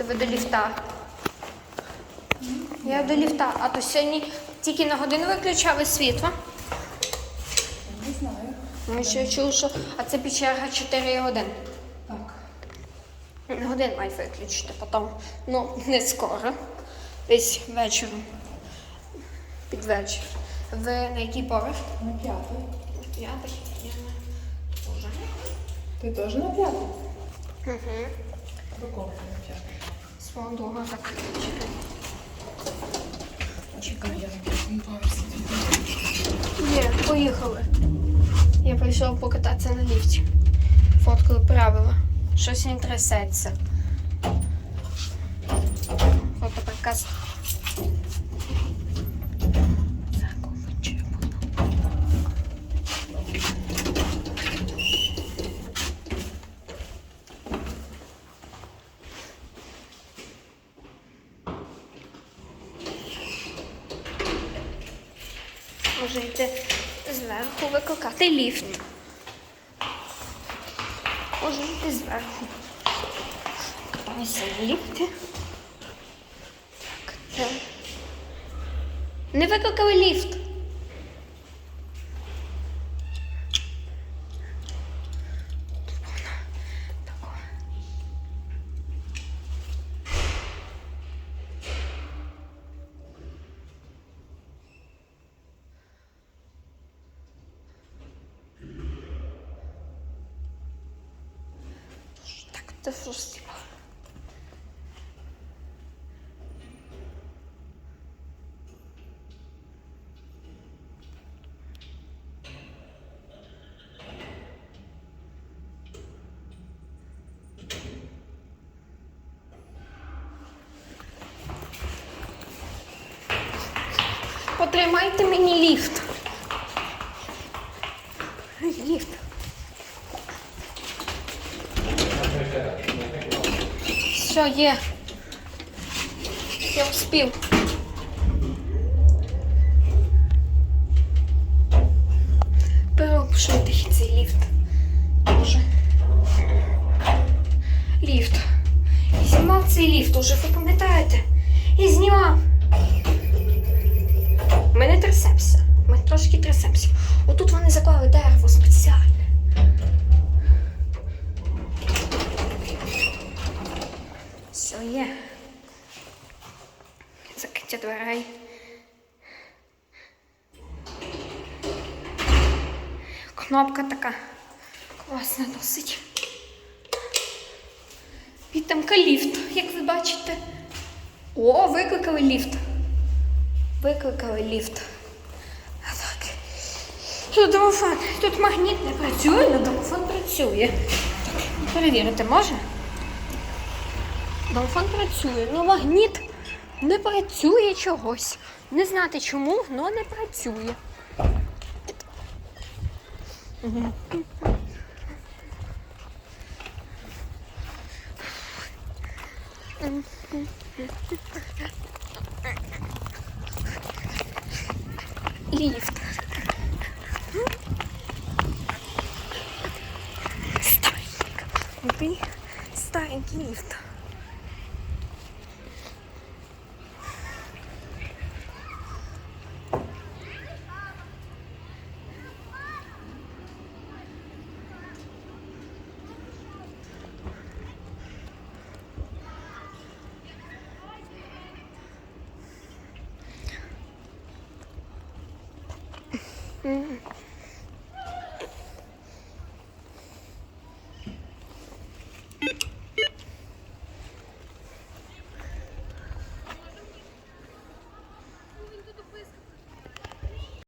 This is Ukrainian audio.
Тебе до ліфта. Я до ліфта. А то сьогодні тільки на годину виключали світло. Не знаю. Ми ще чули, що а це печерга 4 години. Так. Годин мають виключити потім. Ну, не скоро. Десь вечором. Під вечір. Ви на який поверх? На п'ятий. П'ятий. Я на. Ти теж на п'ятий? Угу. Кого на п'ятий? Свого друга так. Чекай. Я. Є, поїхали. Я прийшов покататися на ліфті. Фоткали правила. Щось не трясеться. Фотоприказ. Може йти зверху викликати ліфт. Може йти зверху. Катаюся в ліфті. Так, це. Не викликали ліфт. Це що ж типа? Потримайте мені ліфт. Ліфт. Все, є. Я успів. Перепшуйте цей ліфт. Боже. Ліфт. Я знімав цей ліфт уже, ви пам'ятаєте? Я знімав. Ми не трясемося. Ми трошки трясемося. Отут вони Все є. Закриття дверей. Кнопка така класна досить. Підтамка ліфт, як ви бачите. О, викликали ліфт. Викликали ліфт. Так. Тут домофон. Тут магніт не працює, але домофон працює. Перевірити може? Домофон працює, але магніт не працює чогось. Не знати чому, але не працює. Ліфт. Старенький. Старенький ліфт. 嗯。